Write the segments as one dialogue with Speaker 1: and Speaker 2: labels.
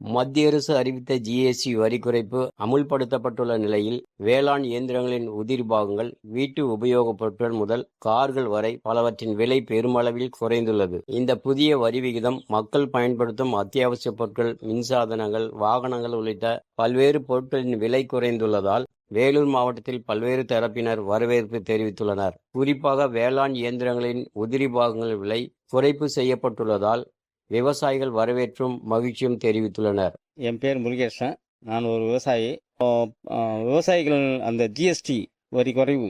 Speaker 1: மத்திய அரசு அறிவித்த ஜிஎஸ்டி வரி குறைப்பு அமுல்படுத்தப்பட்டுள்ள நிலையில் வேளாண் இயந்திரங்களின் உதிரி பாகங்கள் வீட்டு உபயோகப் பொருட்கள் முதல் கார்கள் வரை பலவற்றின் விலை பெருமளவில் குறைந்துள்ளது. இந்த புதிய வரி விகிதம் மக்கள் பயன்படுத்தும் அத்தியாவசிய பொருட்கள் மின்சாதனங்கள் வாகனங்கள் உள்ளிட்ட பல்வேறு பொருட்களின் விலை குறைந்துள்ளதால் வேலூர் மாவட்டத்தில் பல்வேறு தரப்பினர் வரவேற்பு தெரிவித்துள்ளனர். குறிப்பாக வேளாண் இயந்திரங்களின் உதிரி பாகங்கள் விலை குறைப்பு செய்யப்பட்டுள்ளதால் விவசாயிகள் வரவேற்றும் மகிழ்ச்சியும் தெரிவித்துள்ளனர்.
Speaker 2: என் பேர் முருகேசன். நான் ஒரு விவசாயி. விவசாயிகள் அந்த ஜிஎஸ்டி வரி குறைவு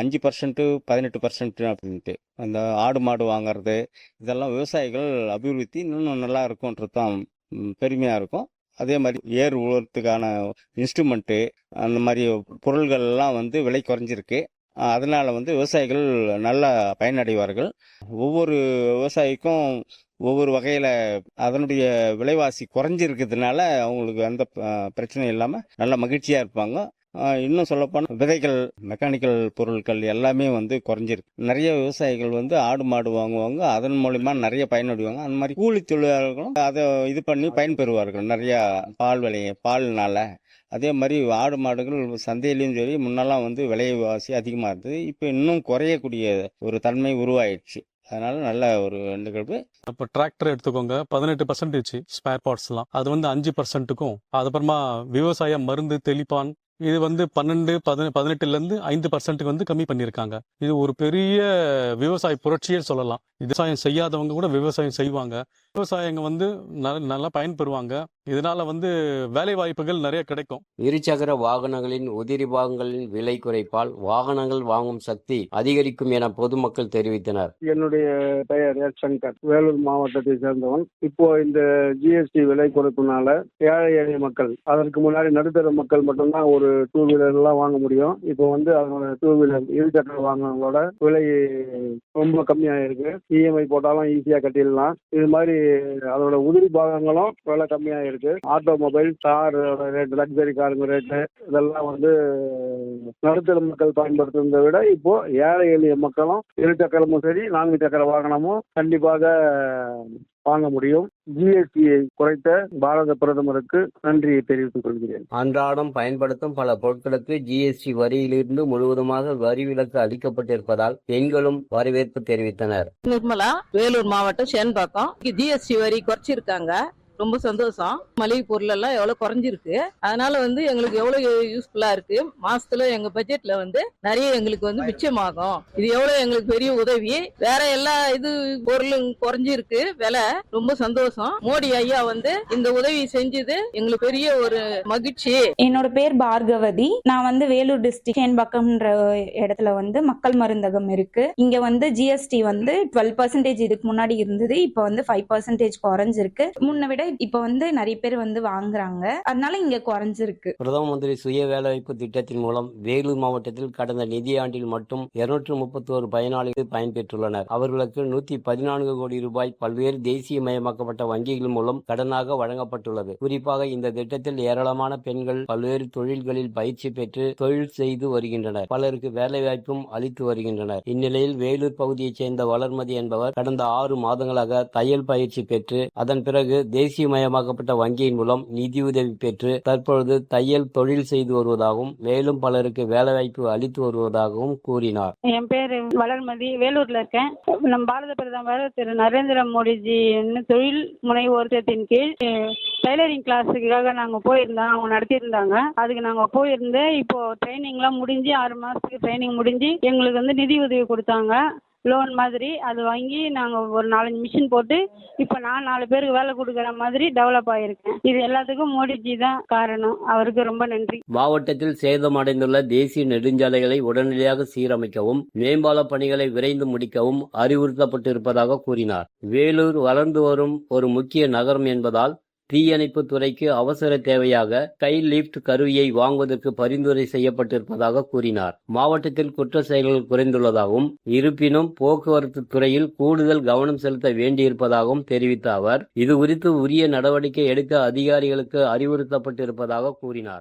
Speaker 2: அஞ்சு பர்சன்ட்டு பதினெட்டு பர்சன்ட் அப்படின்ட்டு. அந்த ஆடு மாடு வாங்குறது இதெல்லாம் விவசாயிகள் அபிவிருத்தி இன்னும் நல்லா இருக்கும்ன்றது தான் பெருமையாக இருக்கும். அதே மாதிரி ஏர் உழுறதுக்கான இன்ஸ்ட்ருமெண்ட்டு அந்த மாதிரி பொருள்கள் எல்லாம் வந்து விலை குறைஞ்சிருக்கு. அதனால் வந்து விவசாயிகள் நல்லா பயனடைவார்கள். ஒவ்வொரு விவசாயிக்கும் ஒவ்வொரு வகையில் அதனுடைய விலைவாசி குறைஞ்சிருக்கிறதுனால அவங்களுக்கு எந்த பிரச்சனை பிரச்சனையும் இல்லாமல் நல்ல மகிழ்ச்சியாக இருப்பாங்க. இன்னும் சொல்லப்போனால் விதைகள் மெக்கானிக்கல் பொருட்கள் எல்லாமே வந்து குறைஞ்சிருக்கு. நிறைய விவசாயிகள் வந்து ஆடு மாடு வாங்குவாங்க. அதன் மூலிமா நிறைய பயனடைவாங்க. அந்த மாதிரி கூலி தொழிலாளர்களும் அதை இது பண்ணி பயன்பெறுவார்கள். நிறையா பால் விலைய பால்னால. அதே மாதிரி ஆடு மாடுகள் சந்தையிலையும் சரி முன்னெல்லாம் வந்து விலைவாசி அதிகமாக இருந்தது. இப்போ இன்னும் குறையக்கூடிய ஒரு தன்மை உருவாயிடுச்சு. அதனால நல்ல ஒரு நிகழ்வு
Speaker 3: இப்போ டிராக்டர் எடுத்துக்கோங்க. பதினெட்டு பர்சன்டேஜ் ஸ்பேர் பார்ட்ஸ்லாம் அது வந்து அஞ்சு பர்சன்ட்டுக்கும் அதுக்கப்புறமா விவசாய மருந்து தெளிப்பான் இது வந்து பன்னெண்டு பதின பதினெட்டுலேருந்து ஐந்து பர்சன்ட்டுக்கு வந்து கம்மி பண்ணியிருக்காங்க. இது ஒரு பெரிய விவசாய புரட்சியே சொல்லலாம். விவசாயம் செய்யாதவங்க கூட விவசாயம் செய்வாங்க. விவசாயிங்க வந்து ந- நல்லா பயன்பெறுவாங்க. இதனால வந்து வேலை வாய்ப்புகள் நிறைய கிடைக்கும்.
Speaker 1: இருசக்கர வாகனங்களின் உதிரி பாகங்களின் விலை குறைப்பால் வாகனங்கள் வாங்கும் சக்தி அதிகரிக்கும் என பொதுமக்கள் தெரிவித்தனர்.
Speaker 4: என்னுடைய பெயர் எஸ். சங்கர். வேலூர் மாவட்டத்தை சேர்ந்தவன். இப்போ இந்த ஜிஎஸ்டி விலை குறைப்புனால ஏழை எளிய மக்கள் அதற்கு முன்னாடி நடுத்தர மக்கள் மட்டும்தான் ஒரு டூ வீலர் எல்லாம் வாங்க முடியும். இப்போ வந்து அவங்க டூ வீலர் இருசக்கர வாகனங்களோட விலை ரொம்ப கம்மியாக இருக்கு இஎம்ஐ போட்டாலும் ஈஸியாக கட்டிடலாம். இது மாதிரி அதோட உதிரி பாகங்களும் விலை கம்மியாக இருக்கு. ஆட்டோமொபைல் காரோட ரேட் லக்ஸரி காருங்க ரேட்டு இதெல்லாம் வந்து நடுத்தர மக்கள் பயன்படுத்துறதை விட இப்போ ஏழை எளிய மக்களும் இரு சக்கரமும் சரி நான்கு சக்கர வாகனமும் கண்டிப்பாக வாங்க முடியும். ஜிஎஸ்டியை குறைத்த பாரத பிரதமருக்கு நன்றியை தெரிவித்துக் கொள்கிறேன்.
Speaker 1: அன்றாடம் பயன்படுத்தும் பல பொருட்களுக்கு ஜிஎஸ்டி வரியிலிருந்து முழுவதுமாக வரி விலக்கு அளிக்கப்பட்டிருப்பதால் பெண்களும் வரவேற்பு தெரிவித்தனர்.
Speaker 5: நிர்மலா வேலூர் மாவட்டம் சேன்பாக்கம் ஜிஎஸ்டி வரி குறைச்சிருக்காங்க. ரொம்ப சந்தோஷம். மளிகை பொருள் எல்லாம் எவ்வளவு குறைஞ்சிருக்கு. அதனால வந்து எங்களுக்கு எவ்வளவு யூஸ்ஃபுல்லா இருக்கு. மாசத்துல எங்க பட்ஜெட்ல வந்து நிறைய எங்களுக்கு வந்து மிச்சமாகும். இது எவ்வளவு எங்களுக்கு பெரிய உதவி. வேற எல்லா இது பொருளும் குறைஞ்சிருக்கு. விலை ரொம்ப சந்தோஷம். மோடி ஐயா வந்து இந்த உதவி செஞ்சது எங்களுக்கு பெரிய ஒரு மகிழ்ச்சி.
Speaker 6: என்னோட பேர் பார்கவதி. நான் வந்து வேலூர் டிஸ்ட்ரிக்ட் சேன்பாக்கம்ன்ற இடத்துல வந்து மக்கள் மருந்தகம் இருக்கு. இங்க வந்து ஜிஎஸ்டி வந்து டுவெல் பர்சன்டேஜ் இதுக்கு முன்னாடி இருந்தது. இப்போ வந்து ஃபைவ் பர்சன்டேஜ் குறைஞ்சிருக்கு. முன்ன விட இப்போ வந்து நிறைய பேர் வந்து வாங்குறாங்க. அதனால இங்க குறைஞ்சிருக்கு.
Speaker 1: பிரதம மந்திரி சுய வேலைவாய்ப்பு திட்டத்தின் மூலம் வேலூர் மாவட்டத்தில் கடந்த நிதியாண்டில் மட்டும் இருநூற்று முப்பத்தோரு பயனாளிகள் பயன்பெற்றுள்ளனர். அவர்களுக்கு நூத்தி பதினான்கு கோடி ரூபாய் பல்வேறு தேசியமயமாக்கப்பட்ட வங்கிகள் மூலம் கடனாக வழங்கப்பட்டுள்ளது. குறிப்பாக இந்த திட்டத்தில் ஏராளமான பெண்கள் பல்வேறு தொழில்களில் பயிற்சி பெற்று தொழில் செய்து வருகின்றனர். பலருக்கு வேலைவாய்ப்பும் அளித்து வருகின்றனர். இந்நிலையில் வேலூர் பகுதியைச் சேர்ந்த வளர்மதி என்பவர் கடந்த ஆறு மாதங்களாக தையல் பயிற்சி பெற்று அதன் பிறகு தேசிய தேசியமயமாக்கப்பட்ட வங்கியின் மூலம் நிதியுதவி பெற்று தற்பொழுது தையல் தொழில் செய்து வருவதாகவும் மேலும் பலருக்கு வேலைவாய்ப்பு அளித்து வருவதாகவும் கூறினார்.
Speaker 7: என் பேர் வளர்மதி வேலூர்ல இருக்கேன். நம் பாரத பிரதமர் திரு. நரேந்திர மோடிஜி தொழில் முனைவோர் திட்டத்தின் கீழ் டைலரிங் கிளாஸுக்காக நாங்கள் போயிருந்தோம். அவங்க நடத்தியிருந்தாங்க. அதுக்கு நாங்கள் போயிருந்து இப்போ ட்ரைனிங்லாம் முடிஞ்சு ஆறு மாதத்துக்கு ட்ரைனிங் முடிஞ்சு எங்களுக்கு வந்து நிதி உதவி கொடுத்தாங்க. லோன் மாதிரி அது வாங்கி நாங்கள் ஒரு நாலஞ்சு மிஷின் போட்டு இப்போ நான் நாலு பேருக்கு வேலை கொடுக்குற மாதிரி டெவலப் ஆகியிருக்கேன் இது எல்லாத்துக்கும் மோடிஜி தான் காரணம். அவருக்கு ரொம்ப நன்றி.
Speaker 1: மாவட்டத்தில் சேதமடைந்துள்ள தேசிய நெடுஞ்சாலைகளை உடனடியாக சீரமைக்கவும் மேம்பால பணிகளை விரைந்து முடிக்கவும் அறிவுறுத்தப்பட்டிருப்பதாக கூறினார். வேலூர் வளர்ந்து வரும் ஒரு முக்கிய நகரம் என்பதால் தீயணைப்பு துறைக்கு அவசர தேவையாக கை லிப்ட் கருவியை வாங்குவதற்கு பரிந்துரை செய்யப்பட்டிருப்பதாக கூறினார். மாவட்டத்தில் குற்ற செயல்கள் குறைந்துள்ளதாகவும் இருப்பினும் போக்குவரத்து துறையில் கூடுதல் கவனம் செலுத்த வேண்டியிருப்பதாகவும் தெரிவித்த அவர் இதுகுறித்து உரிய நடவடிக்கை எடுக்க அதிகாரிகளுக்கு அறிவுறுத்தப்பட்டிருப்பதாக கூறினார்.